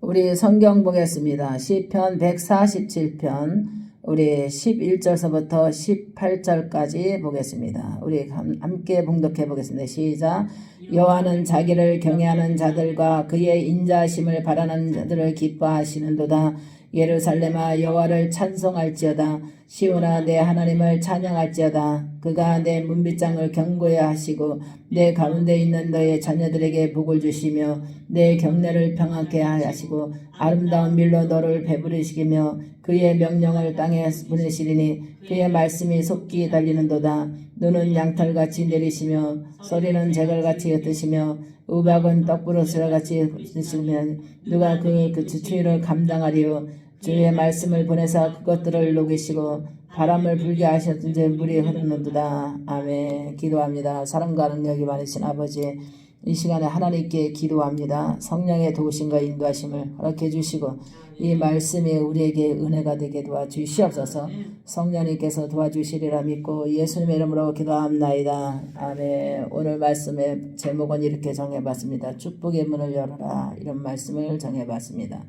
우리 성경 보겠습니다. 시편 147편 우리 11절서부터 18절까지 보겠습니다. 우리 함- 함께 봉독해 보겠습니다. 시작. 여호와는 자기를 경외하는 자들과 그의 인자심을 바라는 자들을 기뻐하시는도다. 예루살렘아 여호와를 찬송할지어다. 시온아 내 하나님을 찬양할지어다. 그가 내 문빗장을 경고해 하시고 내 가운데 있는 너의 자녀들에게 복을 주시며 내 경내를 평안케 하시고 아름다운 밀로 너를 배부르시며 그의 명령을 땅에 보내시리니 그의 말씀이 속기 달리는도다. 눈은 양털같이 내리시며 소리는 제갈같이 흩으시며 우박은 떡부러스라같이 드시면 누가 그, 그 추위를 감당하리요? 주의 말씀을 보내사 그것들을 녹이시고 바람을 불게 하셨든지 물이 흐르는도다. 아멘. 기도합니다. 사랑과 능력이 많으신 아버지 이 시간에 하나님께 기도합니다. 성령의 도우심과 인도하심을 허락해 주시고 이 말씀이 우리에게 은혜가 되게 도와주시옵소서. 성령님께서 도와주시리라 믿고 예수님의 이름으로 기도합나이다. 아멘. 오늘 말씀의 제목은 이렇게 정해봤습니다. 축복의 문을 열어라. 이런 말씀을 정해봤습니다.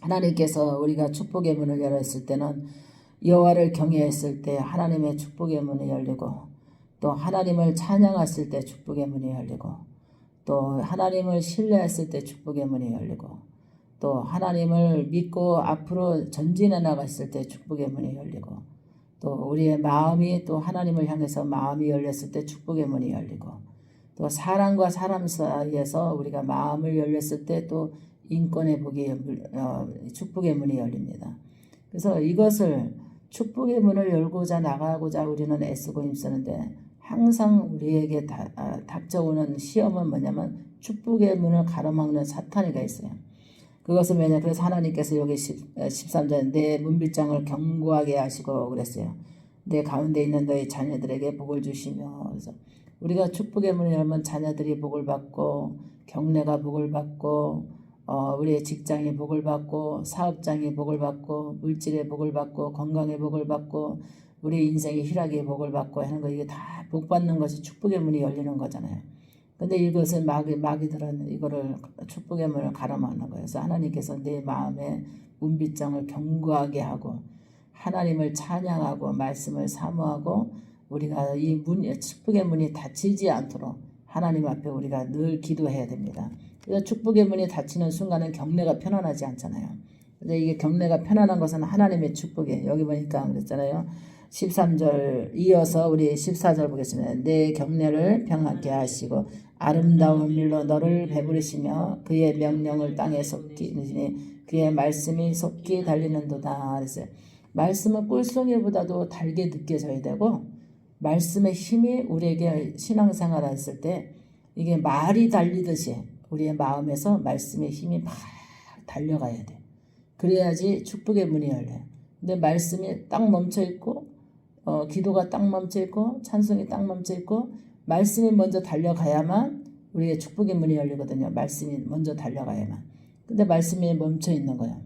하나님께서 우리가 축복의 문을 열었을 때는 여호와를 경외했을 때 하나님의 축복의 문이 열리고 또 하나님을 찬양했을 때 축복의 문이 열리고 또 하나님을 신뢰했을 때 축복의 문이 열리고 또 하나님을 믿고 앞으로 전진해 나갔을 때 축복의 문이 열리고 또 우리의 마음이 또 하나님을 향해서 마음이 열렸을 때 축복의 문이 열리고 또 사람과 사람 사이에서 우리가 마음을 열렸을 때 또 인권의 복이 열- 어, 축복의 문이 열립니다. 그래서 이것을 축복의 문을 열고자 나가고자 우리는 애쓰고 힘쓰는데 항상 우리에게 다, 아, 닥쳐오는 시험은 뭐냐면 축복의 문을 가로막는 사탄이가 있어요. 그것은 왜냐 그래서 하나님께서 여기 10, 13절 내 문빗장을 견고하게 하시고 그랬어요. 내 가운데 있는 너희 자녀들에게 복을 주시며 그래서 우리가 축복의 문을 열면 자녀들이 복을 받고 경례가 복을 받고 어, 우리의 직장이 복을 받고 사업장이 복을 받고 물질의 복을 받고 건강의 복을 받고 우리 인생의 희락의 복을 받고 하는 거 이게 다 복 받는 것이 축복의 문이 열리는 거잖아요. 근데 이것은 마귀 마귀들은 이거를 축복의 문을 가로막는 거예요. 그래서 하나님께서 내 마음에 문빗장을 견고하게 하고 하나님을 찬양하고 말씀을 사모하고 우리가 이 문, 축복의 문이 닫히지 않도록 하나님 앞에 우리가 늘 기도해야 됩니다. 축복의 문이 닫히는 순간은 경례가 편안하지 않잖아요. 근데 이게 경례가 편안한 것은 하나님의 축복이에요. 여기 보니까 그랬잖아요. 13절 이어서 우리 14절 보겠습니다. 내 경례를 평안케 하시고 아름다운 밀로 너를 배부르시며 그의 명령을 땅에 속기니 그의 말씀이 속기 달리는도다 그랬어요. 말씀은 꿀송이보다도 달게 느껴져야 되고 말씀의 힘이 우리에게 신앙생활 했을 때 이게 말이 달리듯이 우리의 마음에서 말씀의 힘이 막 달려가야 돼. 그래야지 축복의 문이 열려요. 근데 말씀이 딱 멈춰 있고 어, 기도가 딱 멈춰 있고 찬송이 딱 멈춰 있고 말씀이 먼저 달려가야만 우리의 축복의 문이 열리거든요. 말씀이 먼저 달려가야만. 근데 말씀이 멈춰 있는 거예요.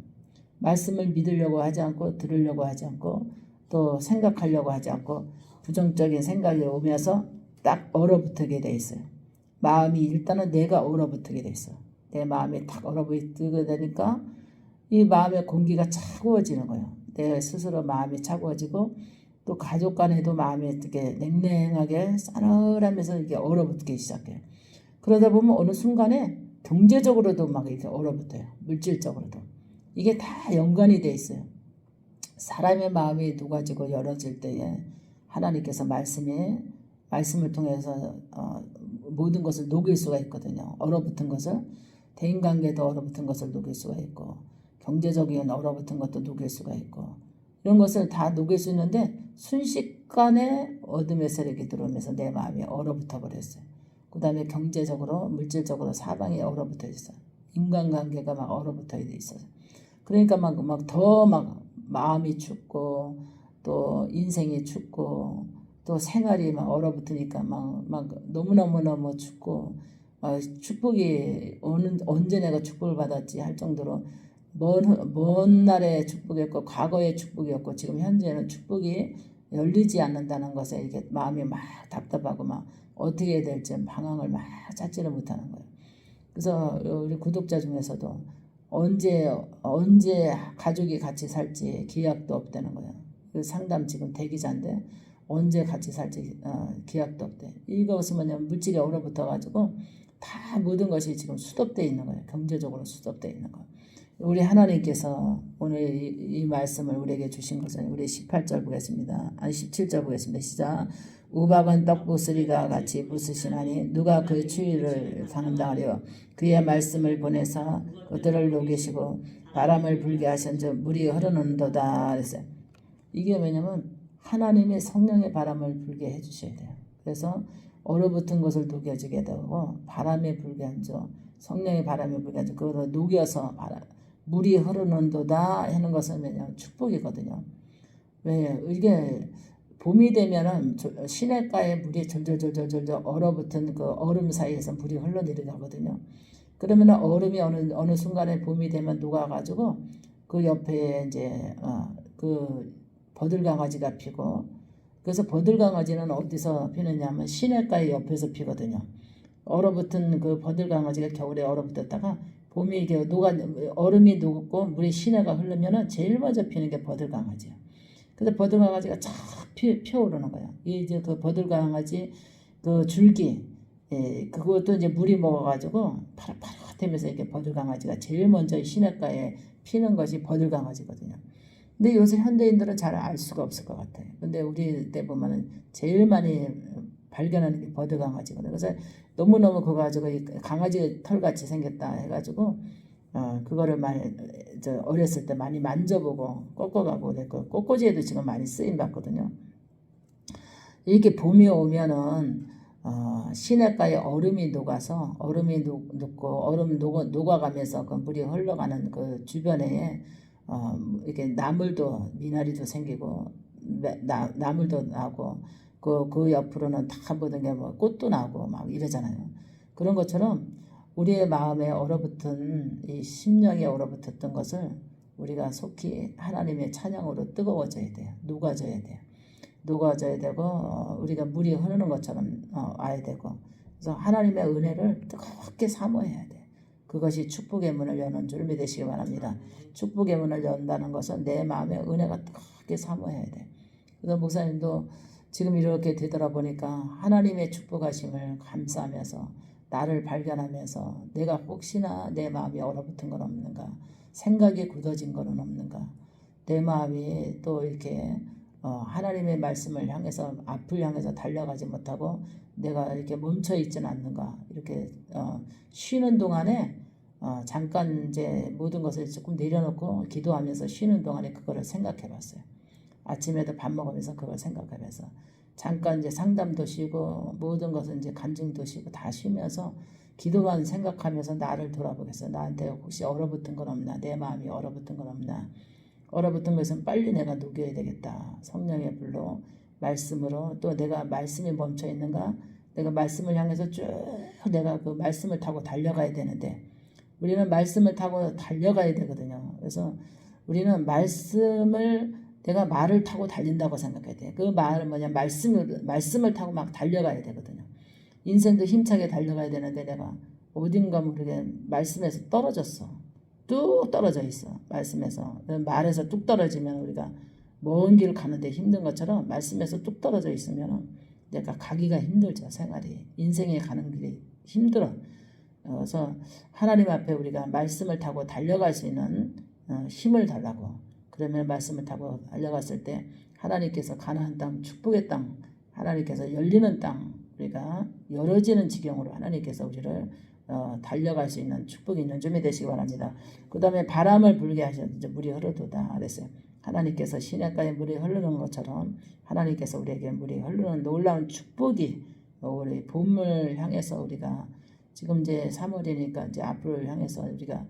말씀을 믿으려고 하지 않고 들으려고 하지 않고 또 생각하려고 하지 않고 부정적인 생각이 오면서 딱 얼어붙게 돼 있어요. 마음이 일단은 내가 얼어붙게 돼 있어. 내 마음이 탁 얼어붙게 되니까 이 마음의 공기가 차가워지는 거예요. 내 스스로 마음이 차가워지고 또 가족 간에도 마음이 어떻게 냉랭하게 싸늘하면서 이게 얼어붙기 시작해요. 그러다 보면 어느 순간에 경제적으로도 막 이렇게 얼어붙어요. 물질적으로도. 이게 다 연관이 돼 있어요. 사람의 마음이 녹아지고 열어질 때에 하나님께서 말씀이 말씀을 통해서 어, 모든 것을 녹일 수가 있거든요. 얼어붙은 것을 대인관계도 얼어붙은 것을 녹일 수가 있고 경제적인 얼어붙은 것도 녹일 수가 있고 이런 것을 다 녹일 수 있는데 순식간에 어둠의 세력이 들어오면서 내 마음이 얼어붙어 버렸어요. 그 다음에 경제적으로 물질적으로 사방이 얼어붙어 있어요. 인간관계가 막 얼어붙어 있어요. 그러니까 막 막 더 막 마음이 춥고 또 인생이 춥고 또 생활이 막 얼어붙으니까 막 막 너무너무 너무 춥고 막 축복이 어느 언제 내가 축복을 받았지 할 정도로 먼, 먼 날의 축복이었고 과거의 축복이었고 지금 현재는 축복이 열리지 않는다는 것에 이렇게 마음이 막 답답하고 막 어떻게 해야 될지 방황을 막 찾지를 못하는 거예요. 그래서 우리 구독자 중에서도 언제 언제 가족이 같이 살지 기약도 없다는 거야. 그 상담 지금 대기자인데 언제 같이 살지 어, 기약도 없대. 이것은 뭐냐 물질이 얼어붙어 가지고 다 모든 것이 지금 수독돼 있는 거예요. 경제적으로 수독돼 있는 거. 우리 하나님께서 오늘 이, 이 말씀을 우리에게 주신 것은 우리 18절 보겠습니다. 아니 17절 보겠습니다. 시작. 우박은 떡 부스리가 같이 부스시나니 누가 그 추위를 감당하려 그의 말씀을 보내사 그들을 녹이시고 바람을 불게 하신즉 물이 흐르는도다 그랬어요. 이게 왜냐면 하나님의 성령의 바람을 불게 해주셔야 돼요. 그래서 얼어붙은 것을 녹여주게 되고 바람에 불게 한죠. 성령의 바람에 불게 한죠. 그걸 녹여서 바람, 물이 흐르는도다 하는 것은 왜냐면 축복이거든요. 왜 이게 봄이 되면은 저- 시냇가에 물이 절절절절절 얼어붙은 그 얼음 사이에서 물이 흘러내려가거든요. 그러면 얼음이 어느 어느 순간에 봄이 되면 녹아가지고 그 옆에 이제 어, 그 버들강아지가 피고 그래서 버들강아지는 어디서 피느냐면 시냇가의 옆에서 피거든요. 얼어붙은 그 버들강아지가 겨울에 얼어붙었다가 봄이 이게 녹아 얼음이 녹고 물이 시내가 흐르면은 제일 먼저 피는 게 버들강아지예요. 그래서 버들강아지가 쫙 피, 피어오르는 거야. 이 이제 그 버들강아지 그 줄기 예, 그것도 이제 물이 먹어가지고 파릇파릇하면서 이렇게 버들강아지가 제일 먼저 이 시냇가에 피는 것이 버들강아지거든요. 근데 요새 현대인들은 잘 알 수가 없을 것 같아요. 근데 우리 때 보면은 제일 많이 발견하는 게 버드 강아지거든요. 그래서 너무너무 그거 가지고 이 강아지 털같이 생겼다 해가지고 어 그거를 많이 저 어렸을 때 많이 만져보고 꺾어가고 그랬고 꽃꽂이에도 지금 많이 쓰임 받거든요. 이렇게 봄이 오면은 어, 시냇가에 얼음이 녹아서 얼음이 녹, 녹고 얼음 녹아, 녹아가면서 그 물이 흘러가는 그 주변에 어, 이렇게 나물도 미나리도 생기고 나, 나- 나물도 나고 그, 그 옆으로는 다 모든 게 뭐 꽃도 나고 막 이러잖아요. 그런 것처럼 우리의 마음에 얼어붙은 이 심령에 얼어붙었던 것을 우리가 속히 하나님의 찬양으로 뜨거워져야 돼요. 녹아져야 돼요. 녹아져야 되고 어, 우리가 물이 흐르는 것처럼 어, 와야 되고 그래서 하나님의 은혜를 뜨겁게 사모해야 돼. 그것이 축복의 문을 여는 줄 믿으시기 바랍니다. 축복의 문을 연다는 것은 내 마음에 은혜가 뜨겁게 사모해야 돼. 그래서 목사님도 지금 이렇게 되돌아보니까 하나님의 축복하심을 감사하면서 나를 발견하면서 내가 혹시나 내 마음이 얼어붙은 건 없는가 생각이 굳어진 거는 없는가 내 마음이 또 이렇게 어, 하나님의 말씀을 향해서 앞을 향해서 달려가지 못하고 내가 이렇게 멈춰 있지는 않는가 이렇게 어, 쉬는 동안에 어, 잠깐 이제 모든 것을 조금 내려놓고 기도하면서 쉬는 동안에 그거를 생각해 봤어요. 아침에도 밥 먹으면서 그걸 생각하면서 잠깐 이제 상담도 쉬고 모든 것은 이제 간증도 쉬고 다 쉬면서 기도만 생각하면서 나를 돌아보겠어. 나한테 혹시 얼어붙은 건 없나? 내 마음이 얼어붙은 건 없나? 얼어붙은 것은 빨리 내가 녹여야 되겠다. 성령의 불로 말씀으로 또 내가 말씀이 멈춰 있는가? 내가 말씀을 향해서 쭉 내가 그 말씀을 타고 달려가야 되는데 우리는 말씀을 타고 달려가야 되거든요. 그래서 우리는 말씀을 내가 말을 타고 달린다고 생각해야 돼. 그 말은 뭐냐 말씀을 말씀을 타고 막 달려가야 되거든요. 인생도 힘차게 달려가야 되는데 내가 어딘가 모르게 말씀에서 떨어졌어. 뚝 떨어져 있어. 말씀에서 말에서 뚝 떨어지면 우리가 먼 길 가는데 힘든 것처럼 말씀에서 뚝 떨어져 있으면 내가 가기가 힘들죠 생활이 인생에 가는 길이 힘들어. 어, 그래서 하나님 앞에 우리가 말씀을 타고 달려갈 수 있는 어, 힘을 달라고 그러면 말씀을 타고 달려갔을 때 하나님께서 가나안 땅 축복의 땅 하나님께서 열리는 땅 우리가 열어지는 지경으로 하나님께서 우리를 어, 달려갈 수 있는 축복이 있는 점이 되시기 바랍니다. 그 다음에 바람을 불게 이제 물이 흐르도다 그랬어요. 하나님께서 시냇가에 물이 흐르는 것처럼 하나님께서 우리에게 물이 흐르는 놀라운 축복이 우리 봄을 향해서 우리가 지금 이제 3월이니까 이제 앞을 향해서 우리가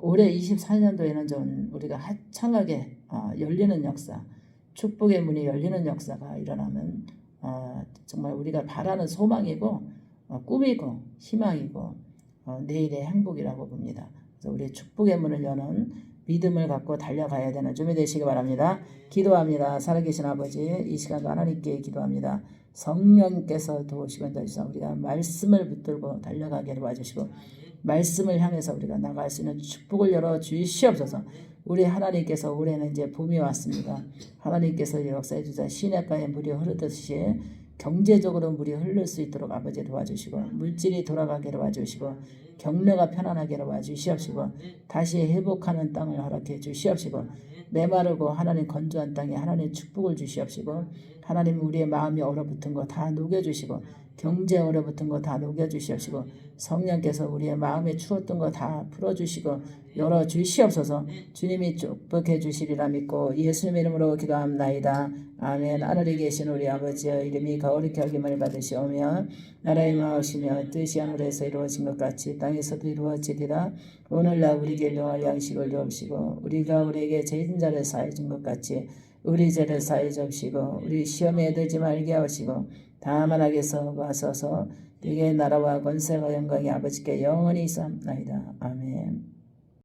올해 24년도에는 좀 우리가 하창하게 어, 열리는 역사, 축복의 문이 열리는 역사가 일어나면 어, 정말 우리가 바라는 소망이고 어, 꿈이고 희망이고 어, 내일의 행복이라고 봅니다. 그래서 우리 축복의 문을 여는 믿음을 갖고 달려가야 되는 준비 되시기 바랍니다. 기도합니다. 살아계신 아버지 이 시간도 하나님께 기도합니다. 성령께서 도우시고 도우시서 우리가 말씀을 붙들고 달려가기를 봐주시고 말씀을 향해서 우리가 나갈 수 있는 축복을 열어 주시옵소서. 우리 하나님께서 올해는 이제 봄이 왔습니다. 하나님께서 역사해 주사 시냇가에 물이 흐르듯이 경제적으로 물이 흐를 수 있도록 아버지 도와주시고 물질이 돌아가게 도와주시고 경례가 편안하게 도와주시옵시고 다시 회복하는 땅을 허락해 주시옵시고 메마르고 하나님 건조한 땅에 하나님 축복을 주시옵시고 하나님 우리의 마음이 얼어붙은 거 다 녹여주시고 경제 얼어붙은 거 다 녹여주시옵시고 성령께서 우리의 마음에 추웠던 거 다 풀어주시고 열어주시옵소서. 주님이 축복해 주시리라 믿고 예수님 이름으로 기도합나이다. 아멘. 하늘에 계신 우리 아버지의 이름이 거룩히 여김을 받으시오며 나라의 마으시며 뜻이 하늘에서 이루어진 것 같이 땅에서도 이루어지리라. 오늘날 우리에게 명할 양식을 주옵시고 우리가 우리에게 죄진 자를 사해 준 것 같이 우리 죄를 사해 주옵시고 우리 시험에 들지 말게 하시고 다만 하게서 와서서 네게 나라와 권세가 영광이 아버지께 영원히 있사옵나이다. 아멘